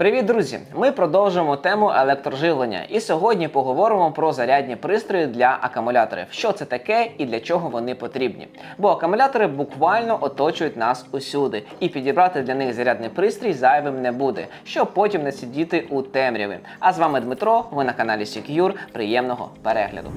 Привіт, друзі! Ми продовжуємо тему електроживлення і сьогодні поговоримо про зарядні пристрої для акумуляторів. Що це таке і для чого вони потрібні? Бо акумулятори буквально оточують нас усюди, і підібрати для них зарядний пристрій зайвим не буде, щоб потім не сидіти у темряві. А з вами Дмитро. Ви на каналі Secure. Приємного перегляду.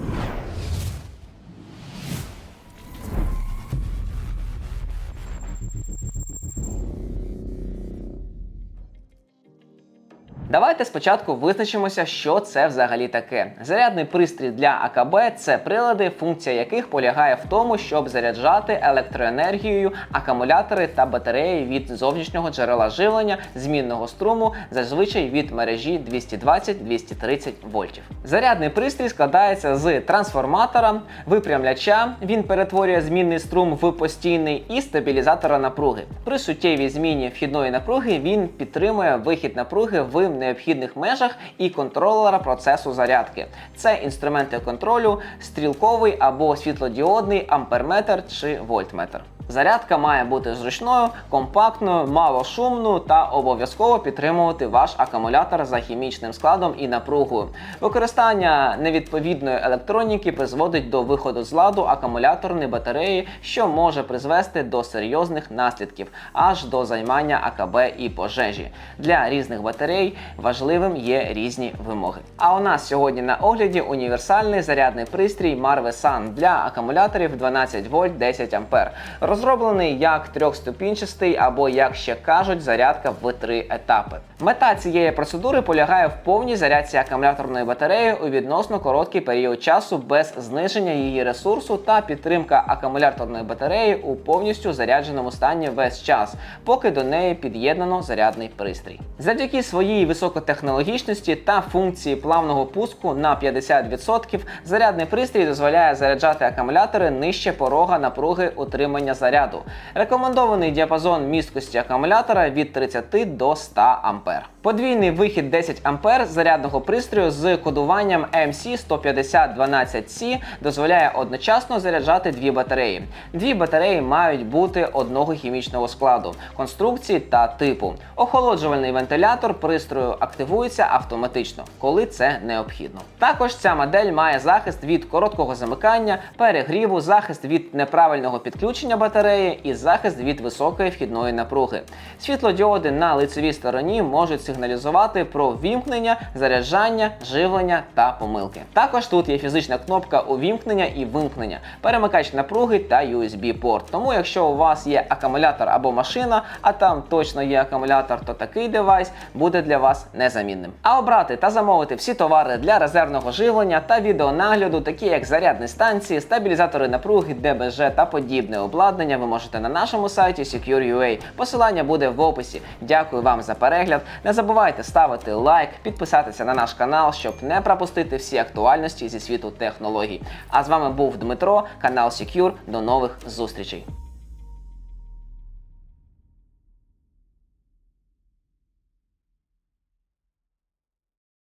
Давайте спочатку визначимося, що це взагалі таке. Зарядний пристрій для АКБ це прилади, функція яких полягає в тому, щоб заряджати електроенергією акумулятори та батареї від зовнішнього джерела живлення змінного струму, зазвичай від мережі 220-230 вольтів. Зарядний пристрій складається з трансформатора, випрямляча. Він перетворює змінний струм в постійний і стабілізатора напруги. При суттєвій зміні вхідної напруги він підтримує вихід напруги в необхідних межах і контролера процесу зарядки. Це інструменти контролю, стрілковий або світлодіодний амперметр чи вольтметр. Зарядка має бути зручною, компактною, малошумною та обов'язково підтримувати ваш акумулятор за хімічним складом і напругою. Використання невідповідної електроніки призводить до виходу з ладу акумуляторної батареї, що може призвести до серйозних наслідків, аж до займання АКБ і пожежі. Для різних батарей важливим є різні вимоги. А у нас сьогодні на огляді універсальний зарядний пристрій Marvesan для акумуляторів 12 вольт 10 ампер розроблений як трьохступінчастий або, як ще кажуть, зарядка в три етапи. Мета цієї процедури полягає в повній зарядці акумуляторної батареї у відносно короткий період часу без зниження її ресурсу та підтримка акумуляторної батареї у повністю зарядженому стані весь час, поки до неї під'єднано зарядний пристрій. Завдяки своїй високотехнологічності та функції плавного пуску на 50% зарядний пристрій дозволяє заряджати акумулятори нижче порога напруги утримання заряду. Рекомендований діапазон місткості акумулятора від 30 до 100 А. Подвійний вихід 10 А зарядного пристрою з кодуванням MC15012C дозволяє одночасно заряджати дві батареї. Дві батареї мають бути одного хімічного складу, конструкції та типу. Охолоджувальний вентилятор пристрою активується автоматично, коли це необхідно. Також ця модель має захист від короткого замикання, перегріву, захист від неправильного підключення батареї і захист від високої вхідної напруги. Світлодіоди на лицевій стороні можуть сигналізувати про вімкнення, заряджання, живлення та помилки. Також тут є фізична кнопка увімкнення і вимкнення, перемикач напруги та USB-порт. Тому, якщо у вас є акумулятор або машина, а там точно є акумулятор, то такий девайс буде для вас незамінним. А обрати та замовити всі товари для резервного живлення та відеонагляду, такі як зарядні станції, стабілізатори напруги, ДБЖ та подібне обладнання, ви можете на нашому сайті Secure.ua. Посилання буде в описі. Дякую вам за перегляд. Не забувайте ставити лайк, підписатися на наш канал, щоб не пропустити всі актуальності зі світу технологій. А з вами був Дмитро, канал Secure. До нових зустрічей.